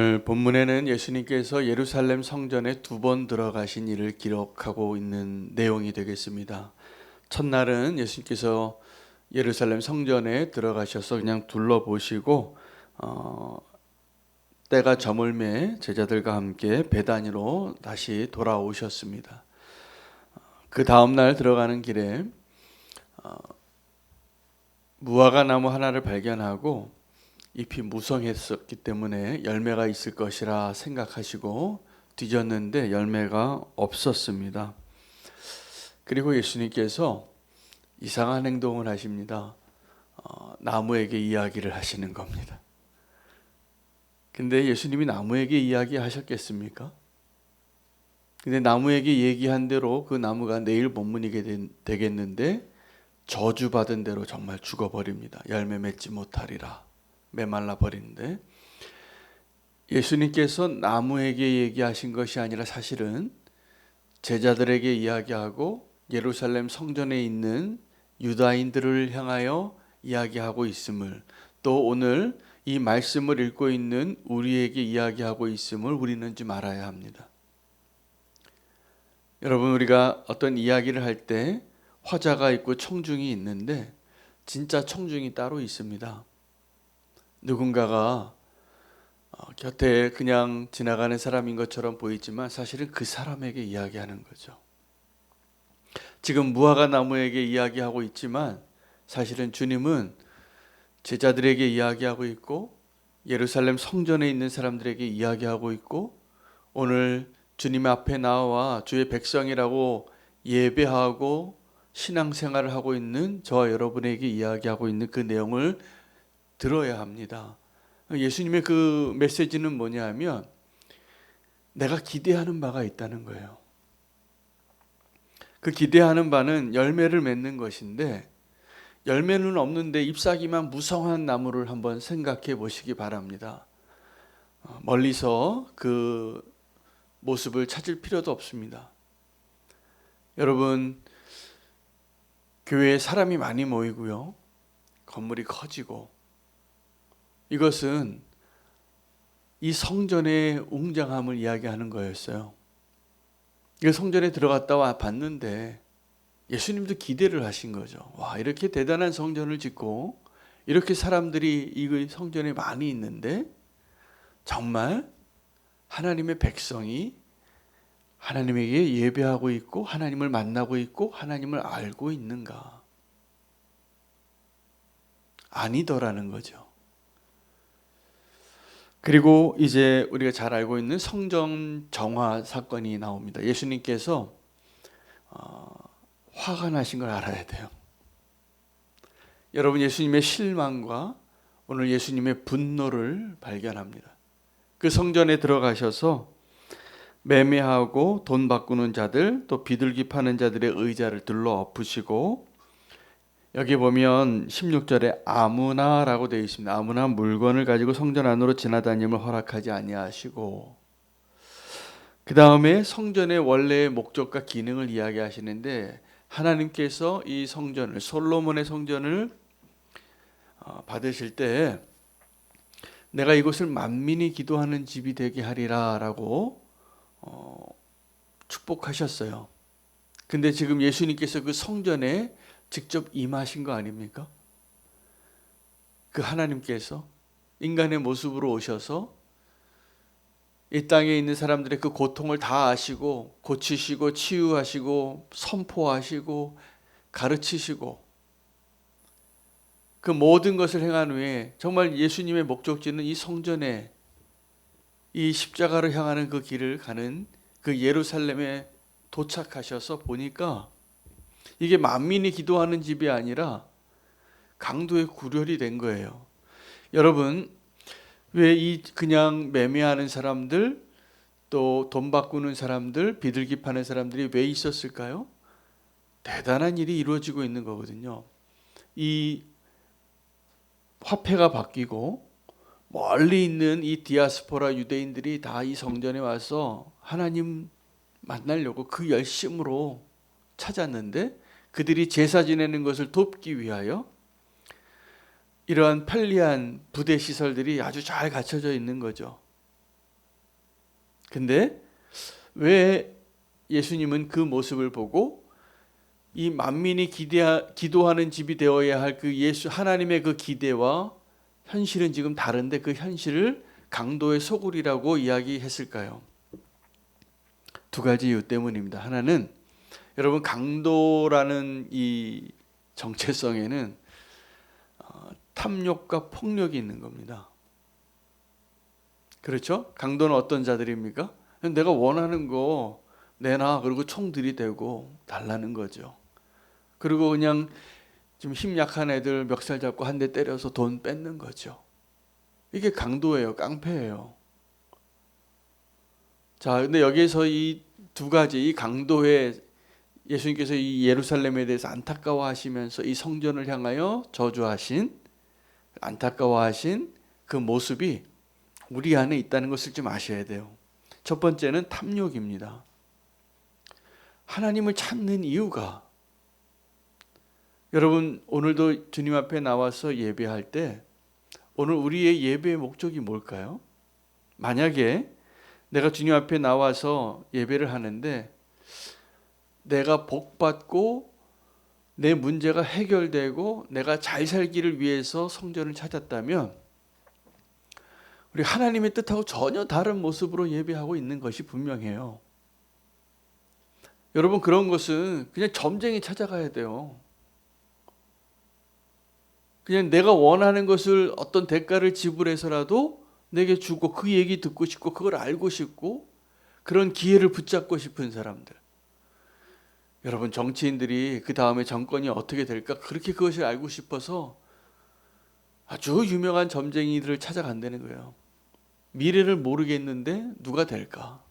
오늘 본문에는 예수님께서 예루살렘 성전에 두 번 들어가신 일을 기록하고 있는 내용이 되겠습니다. 첫날은 예수님께서 예루살렘 성전에 들어가셔서 그냥 둘러보시고 어, 때가 저물매 제자들과 함께 배단위로 다시 돌아오셨습니다. 그 다음 날 들어가는 길에 어, 무화과 나무 하나를 발견하고 잎이 무성했었기 때문에 열매가 있을 것이라 생각하시고 뒤졌는데 열매가 없었습니다. 그리고 예수님께서 이상한 행동을 하십니다. 어, 나무에게 이야기를 하시는 겁니다. 근데 예수님이 나무에게 이야기하셨겠습니까? 근데 나무에게 얘기한 대로 그 나무가 내일 본문이게 되겠는데 저주받은 대로 정말 죽어버립니다. 열매 맺지 못하리라. 메말라 버리는데 예수님께서 나무에게 얘기하신 것이 아니라 사실은 제자들에게 이야기하고 예루살렘 성전에 있는 유다인들을 향하여 이야기하고 있음을 또 오늘 이 말씀을 읽고 있는 우리에게 이야기하고 있음을 우리는 좀 알아야 합니다. 여러분 우리가 어떤 이야기를 할 때 화자가 있고 청중이 있는데 진짜 청중이 따로 있습니다. 누군가가 어, 곁에 그냥 지나가는 사람인 것처럼 보이지만 사실은 그 사람에게 이야기하는 거죠. 지금 무화과 나무에게 이야기하고 있지만 사실은 주님은 제자들에게 이야기하고 있고 예루살렘 성전에 있는 사람들에게 이야기하고 있고 오늘 주님 앞에 나와 주의 백성이라고 예배하고 신앙생활을 하고 있는 저와 여러분에게 이야기하고 있는 그 내용을 들어야 합니다. 예수님의 그 메시지는 뭐냐 하면 내가 기대하는 바가 있다는 거예요. 그 기대하는 바는 열매를 맺는 것인데 열매는 없는데 잎사귀만 무성한 나무를 한번 생각해 보시기 바랍니다. 어, 멀리서 그 모습을 찾을 필요도 없습니다. 여러분, 교회에 사람이 많이 모이고요. 건물이 커지고 이것은 이 성전의 웅장함을 이야기하는 거였어요. 이 성전에 들어갔다 와 봤는데 예수님도 기대를 하신 거죠. 와, 이렇게 대단한 성전을 짓고 이렇게 사람들이 이 성전에 많이 있는데 정말 하나님의 백성이 하나님에게 예배하고 있고 하나님을 만나고 있고 하나님을 알고 있는가? 아니더라는 거죠. 그리고 이제 우리가 잘 알고 있는 성전 정화 사건이 나옵니다. 예수님께서 어, 화가 나신 걸 알아야 돼요. 여러분 예수님의 실망과 오늘 예수님의 분노를 발견합니다. 그 성전에 들어가셔서 매매하고 돈 바꾸는 자들 또 비둘기 파는 자들의 의자를 들러 엎으시고 여기 보면 16절에 아무나라고 되어 있습니다. 아무나 물건을 가지고 성전 안으로 지나다님을 허락하지 아니하시고 그 다음에 성전의 원래의 목적과 기능을 이야기하시는데 하나님께서 이 성전을 솔로몬의 성전을 어, 받으실 때 내가 이곳을 만민이 기도하는 집이 되게 하리라라고 어, 축복하셨어요. 근데 지금 예수님께서 그 성전에 직접 임하신 거 아닙니까? 그 하나님께서 인간의 모습으로 오셔서 이 땅에 있는 사람들의 그 고통을 다 아시고 고치시고 치유하시고 선포하시고 가르치시고 그 모든 것을 행한 후에 정말 예수님의 목적지는 이 성전에 이 십자가를 향하는 그 길을 가는 그 예루살렘에 도착하셔서 보니까 이게 만민이 기도하는 집이 아니라 강도의 구렬이 된 거예요. 여러분, 왜 이 그냥 매매하는 사람들 또 돈 바꾸는 사람들, 비둘기 파는 사람들이 왜 있었을까요? 대단한 일이 이루어지고 있는 거거든요. 이 화폐가 바뀌고 멀리 있는 이 디아스포라 유대인들이 다 이 성전에 와서 하나님 만나려고 그 열심으로 찾았는데 그들이 제사 지내는 것을 돕기 위하여 이러한 편리한 부대 시설들이 아주 잘 갖춰져 있는 거죠. 근데 왜 예수님은 그 모습을 보고 이 만민이 기대 기도하는 집이 되어야 할 그 예수 하나님의 그 기대와 현실은 지금 다른데 그 현실을 강도의 소굴이라고 이야기했을까요? 두 가지 이유 때문입니다. 하나는 여러분 강도라는 이 정체성에는 어, 탐욕과 폭력이 있는 겁니다. 그렇죠? 강도는 어떤 자들입니까? 내가 원하는 거 내놔 그리고 총 들이대고 달라는 거죠. 그리고 그냥 좀 힘 약한 애들 멱살 잡고 한 대 때려서 돈 뺏는 거죠. 이게 강도예요. 깡패예요. 자, 근데 여기에서 이 두 가지 이 강도의 예수님께서 이 예루살렘에 대해서 안타까워하시면서 이 성전을 향하여 저주하신 안타까워하신 그 모습이 우리 안에 있다는 것을 좀 아셔야 돼요. 첫 번째는 탐욕입니다. 하나님을 찾는 이유가 여러분 오늘도 주님 앞에 나와서 예배할 때 오늘 우리의 예배의 목적이 뭘까요? 만약에 내가 주님 앞에 나와서 예배를 하는데 내가 복 받고 내 문제가 해결되고 내가 잘 살기를 위해서 성전을 찾았다면 우리 하나님의 뜻하고 전혀 다른 모습으로 예배하고 있는 것이 분명해요. 여러분 그런 것은 그냥 점쟁이 찾아가야 돼요. 그냥 내가 원하는 것을 어떤 대가를 지불해서라도 내게 주고 그 얘기 듣고 싶고 그걸 알고 싶고 그런 기회를 붙잡고 싶은 사람들. 여러분 정치인들이 그 다음에 정권이 어떻게 될까 그렇게 그것을 알고 싶어서 아주 유명한 점쟁이들을 찾아간다는 거예요. 미래를 모르겠는데 누가 될까?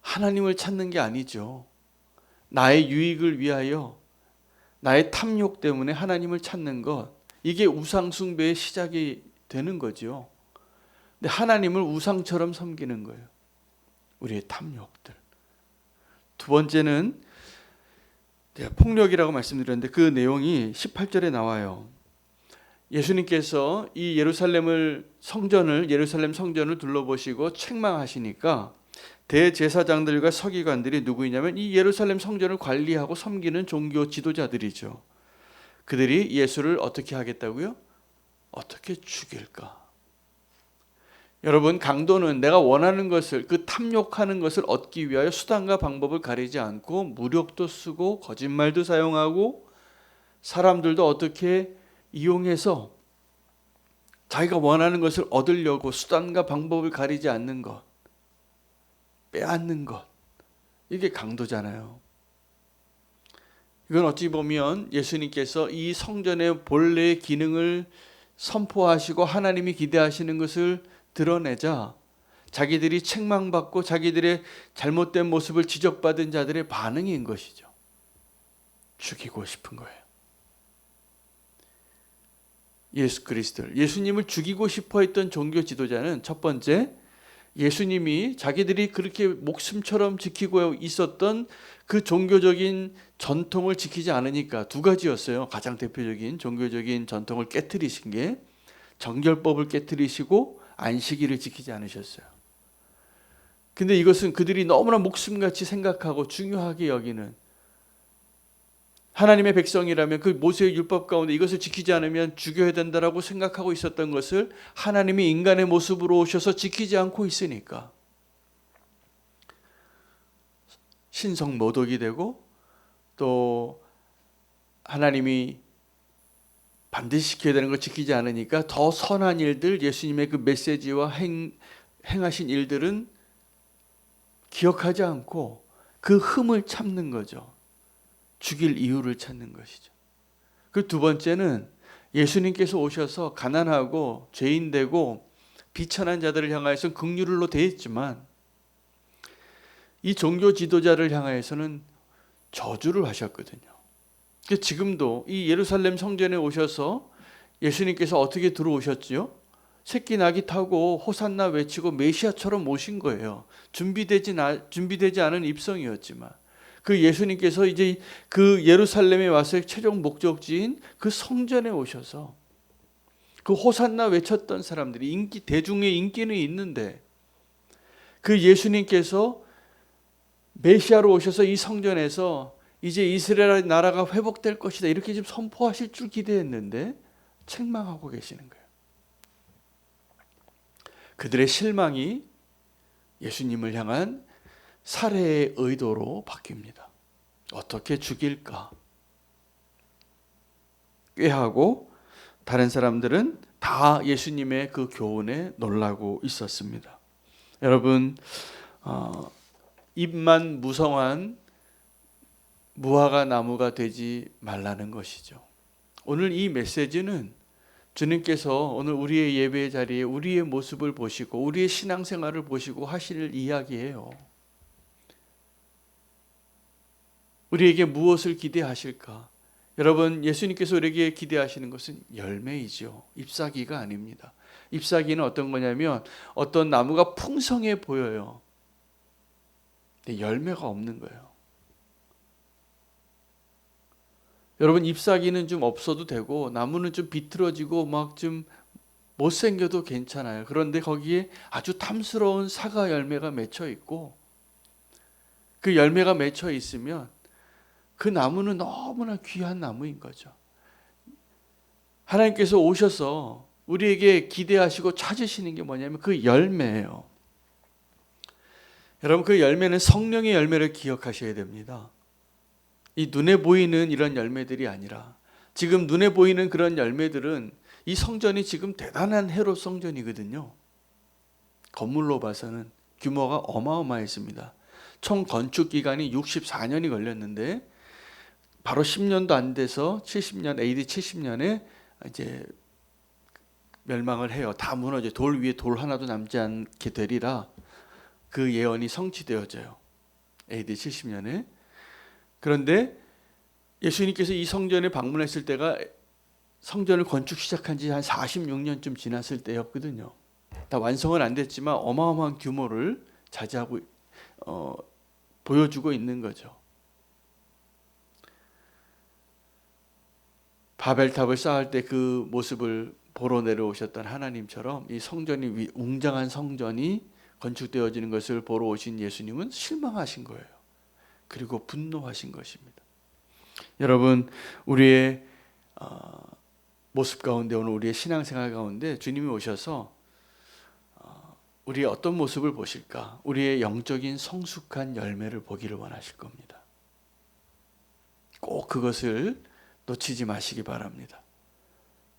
하나님을 찾는 게 아니죠. 나의 유익을 위하여 나의 탐욕 때문에 하나님을 찾는 것 이게 우상 숭배의 시작이 되는 거죠. 근데 하나님을 우상처럼 섬기는 거예요. 우리의 탐욕들. 두 번째는 폭력이라고 말씀드렸는데 그 내용이 18절에 나와요. 예수님께서 이 예루살렘을 성전을 예루살렘 성전을 둘러보시고 책망하시니까 대제사장들과 서기관들이 누구이냐면 이 예루살렘 성전을 관리하고 섬기는 종교 지도자들이죠. 그들이 예수를 어떻게 하겠다고요? 어떻게 죽일까? 여러분 강도는 내가 원하는 것을 그 탐욕하는 것을 얻기 위하여 수단과 방법을 가리지 않고 무력도 쓰고 거짓말도 사용하고 사람들도 어떻게 이용해서 자기가 원하는 것을 얻으려고 수단과 방법을 가리지 않는 것, 빼앗는 것, 이게 강도잖아요. 이건 어찌 보면 예수님께서 이 성전의 본래의 기능을 선포하시고 하나님이 기대하시는 것을 드러내자 자기들이 책망받고 자기들의 잘못된 모습을 지적받은 자들의 반응인 것이죠. 죽이고 싶은 거예요. 예수 그리스도를 예수님을 죽이고 싶어 했던 종교 지도자는 첫 번째 예수님이 자기들이 그렇게 목숨처럼 지키고 있었던 그 종교적인 전통을 지키지 않으니까 두 가지였어요. 가장 대표적인 종교적인 전통을 깨뜨리신 게 정결법을 깨뜨리시고 안식일을 지키지 않으셨어요. 근데 이것은 그들이 너무나 목숨같이 생각하고 중요하게 여기는 하나님의 백성이라면 그 모세의 율법 가운데 이것을 지키지 않으면 죽여야 된다라고 생각하고 있었던 것을 하나님이 인간의 모습으로 오셔서 지키지 않고 있으니까 신성 모독이 되고 또 하나님이 반드시 지켜야 되는 걸 지키지 않으니까 더 선한 일들 예수님의 그 메시지와 행, 행하신 일들은 기억하지 않고 그 흠을 참는 거죠. 죽일 이유를 찾는 것이죠. 그 두 번째는 예수님께서 오셔서 가난하고 죄인 되고 비천한 자들을 향하여서 긍휼로 대했지만 이 종교 지도자를 향하여서는 저주를 하셨거든요. 지금도 이 예루살렘 성전에 오셔서 예수님께서 어떻게 들어오셨지요? 새끼 나귀 타고 호산나 외치고 메시아처럼 오신 거예요. 준비되지 준비되지 않은 입성이었지만 그 예수님께서 이제 그 예루살렘에 와서 최종 목적지인 그 성전에 오셔서 그 호산나 외쳤던 사람들이 인기 대중의 인기는 있는데 그 예수님께서 메시아로 오셔서 이 성전에서 이제 이스라엘 나라가 회복될 것이다 이렇게 지금 선포하실 줄 기대했는데 책망하고 계시는 거예요. 그들의 실망이 예수님을 향한 살해의 의도로 바뀝니다. 어떻게 죽일까? 꾀하고 다른 사람들은 다 예수님의 그 교훈에 놀라고 있었습니다. 여러분 어, 입만 무성한 무화과 나무가 되지 말라는 것이죠. 오늘 이 메시지는 주님께서 오늘 우리의 예배 자리에 우리의 모습을 보시고 우리의 신앙생활을 보시고 하실 이야기예요. 우리에게 무엇을 기대하실까? 여러분, 예수님께서 우리에게 기대하시는 것은 열매이죠. 잎사귀가 아닙니다. 잎사귀는 어떤 거냐면 어떤 나무가 풍성해 보여요. 열매가 없는 거예요. 여러분 잎사귀는 좀 없어도 되고 나무는 좀 비틀어지고 막 좀 못생겨도 괜찮아요. 그런데 거기에 아주 탐스러운 사과 열매가 맺혀 있고 그 열매가 맺혀 있으면 그 나무는 너무나 귀한 나무인 거죠. 하나님께서 오셔서 우리에게 기대하시고 찾으시는 게 뭐냐면 그 열매예요. 여러분 그 열매는 성령의 열매를 기억하셔야 됩니다. 이 눈에 보이는 이런 열매들이 아니라 지금 눈에 보이는 그런 열매들은 이 성전이 지금 대단한 헤롯 성전이거든요. 건물로 봐서는 규모가 어마어마했습니다. 총 건축 기간이 64년이 걸렸는데 바로 10년도 안 돼서 70년 AD 70년에 이제 멸망을 해요. 다 무너져 돌 위에 돌 하나도 남지 않게 되리라 그 예언이 성취되어져요. AD 70년에 그런데 예수님께서 이 성전에 방문했을 때가 성전을 건축 시작한 지 한 46년쯤 지났을 때였거든요. 다 완성은 안 됐지만 어마어마한 규모를 자제하고 어, 보여주고 있는 거죠. 바벨탑을 쌓을 때 그 모습을 보러 내려오셨던 하나님처럼 이 성전이 웅장한 성전이 건축되어지는 것을 보러 오신 예수님은 실망하신 거예요. 그리고 분노하신 것입니다. 여러분 우리의 어, 모습 가운데 오늘 우리의 신앙생활 가운데 주님이 오셔서 어, 우리의 어떤 모습을 보실까? 우리의 영적인 성숙한 열매를 보기를 원하실 겁니다. 꼭 그것을 놓치지 마시기 바랍니다.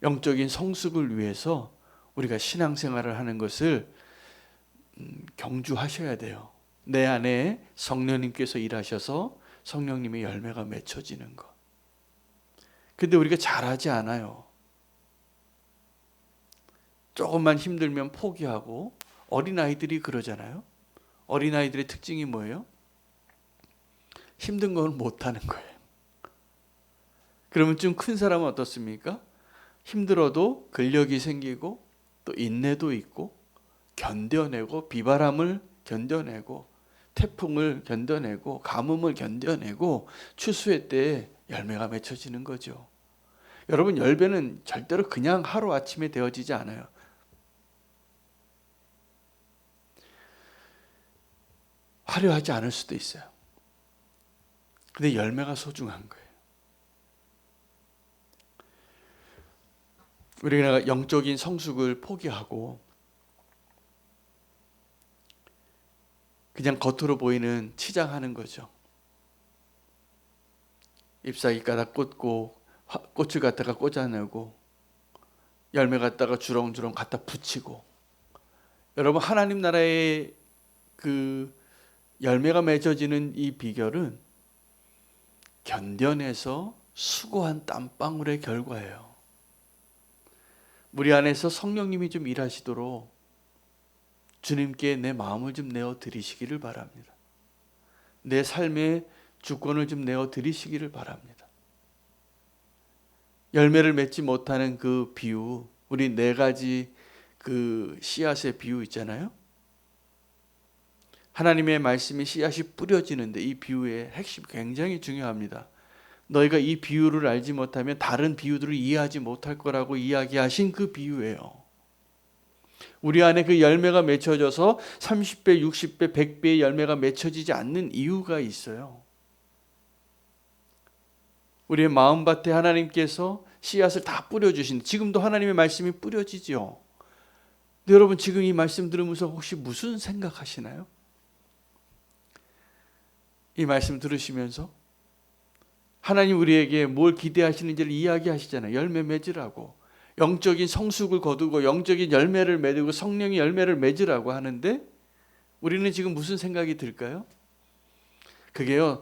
영적인 성숙을 위해서 우리가 신앙생활을 하는 것을 음, 경주하셔야 돼요. 내 안에 성령님께서 일하셔서 성령님의 열매가 맺혀지는 것. 근데 우리가 잘하지 않아요. 조금만 힘들면 포기하고 어린아이들이 그러잖아요. 어린아이들의 특징이 뭐예요? 힘든 건 못하는 거예요. 그러면 좀 큰 사람은 어떻습니까? 힘들어도 근력이 생기고 또 인내도 있고 견뎌내고 비바람을 견뎌내고 태풍을 견뎌내고 가뭄을 견뎌내고 추수의 때에 열매가 맺혀지는 거죠. 여러분 열매는 절대로 그냥 하루 아침에 되어지지 않아요. 화려하지 않을 수도 있어요. 근데 열매가 소중한 거예요. 우리가 영적인 성숙을 포기하고 그냥 겉으로 보이는 치장하는 거죠. 잎사귀 갖다 꽂고 꽃을 갖다가 꽂아내고 열매 갖다가 주렁주렁 갖다 붙이고 여러분 하나님 나라의 그 열매가 맺어지는 이 비결은 견뎌내서 수고한 땀방울의 결과예요. 우리 안에서 성령님이 좀 일하시도록 주님께 내 마음을 좀 내어 드리시기를 바랍니다. 내 삶의 주권을 좀 내어 드리시기를 바랍니다. 열매를 맺지 못하는 그 비유, 우리 네 가지 그 씨앗의 비유 있잖아요. 하나님의 말씀이 씨앗이 뿌려지는데 이 비유의 핵심 굉장히 중요합니다. 너희가 이 비유를 알지 못하면 다른 비유들을 이해하지 못할 거라고 이야기하신 그 비유예요. 우리 안에 그 열매가 맺혀져서 30배, 60배, 100배의 열매가 맺혀지지 않는 이유가 있어요. 우리의 마음밭에 하나님께서 씨앗을 다 뿌려주신 지금도 하나님의 말씀이 뿌려지죠. 근데 여러분 지금 이 말씀 들으면서 혹시 무슨 생각하시나요? 이 말씀 들으시면서 하나님 우리에게 뭘 기대하시는지를 이야기하시잖아요. 열매 맺으라고. 영적인 성숙을 거두고 영적인 열매를 맺고 성령의 열매를 맺으라고 하는데 우리는 지금 무슨 생각이 들까요? 그게요.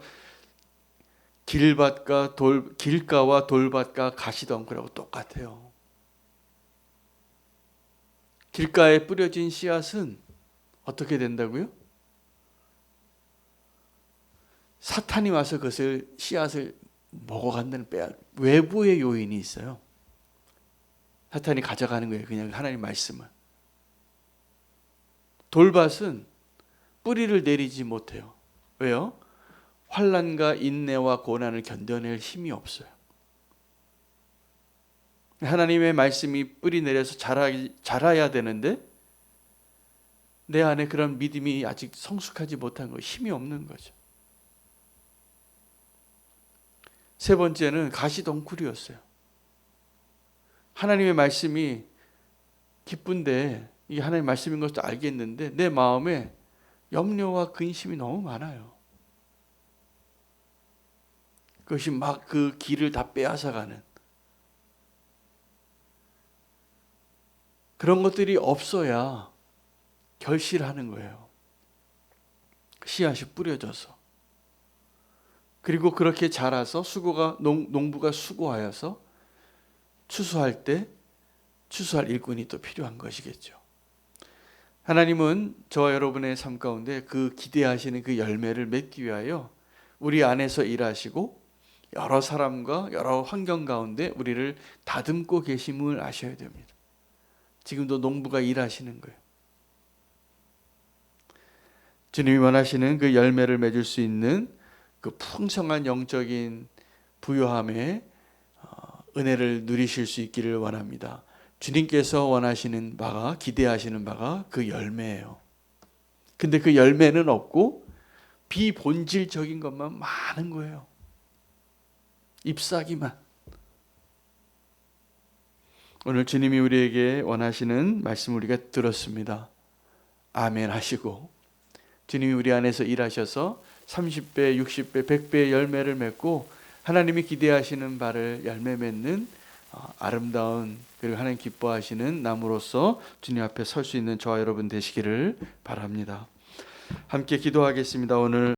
길밭과 돌 길가와 돌밭과 가시덩굴하고 똑같아요. 길가에 뿌려진 씨앗은 어떻게 된다고요? 사탄이 와서 그것을 씨앗을 먹어간다는 빼 외부의 요인이 있어요. 사탄이 가져가는 거예요. 그냥 하나님 말씀을. 돌밭은 뿌리를 내리지 못해요. 왜요? 환란과 인내와 고난을 견뎌낼 힘이 없어요. 하나님의 말씀이 뿌리 내려서 자라, 자라야 되는데 내 안에 그런 믿음이 아직 성숙하지 못한 거 힘이 없는 거죠. 세 번째는 가시덩굴이었어요. 하나님의 말씀이 기쁜데 이게 하나님의 말씀인 것도 알겠는데 내 마음에 염려와 근심이 너무 많아요. 그것이 막 그 길을 다 빼앗아가는 그런 것들이 없어야 결실하는 거예요. 씨앗이 뿌려져서. 그리고 그렇게 자라서 수고가 농, 농부가 수고하여서 추수할 때 추수할 일꾼이 또 필요한 것이겠죠. 하나님은 저와 여러분의 삶 가운데 그 기대하시는 그 열매를 맺기 위하여 우리 안에서 일하시고 여러 사람과 여러 환경 가운데 우리를 다듬고 계심을 아셔야 됩니다. 지금도 농부가 일하시는 거예요. 주님이 원하시는 그 열매를 맺을 수 있는 그 풍성한 영적인 어, 은혜를 누리실 수 있기를 원합니다. 주님께서 원하시는 바가 기대하시는 바가 그 열매예요. 근데 그 열매는 없고 비본질적인 것만 많은 거예요. 잎사귀만. 오늘 주님이 우리에게 원하시는 말씀 우리가 들었습니다. 아멘 하시고 주님이 우리 안에서 일하셔서 30배, 60배, 100배의 열매를 맺고 하나님이 기대하시는 바를 열매 맺는 어, 아름다운 그리고 하나님 기뻐하시는 나무로서 주님 앞에 설 수 있는 저와 여러분 되시기를 바랍니다. 함께 기도하겠습니다. 오늘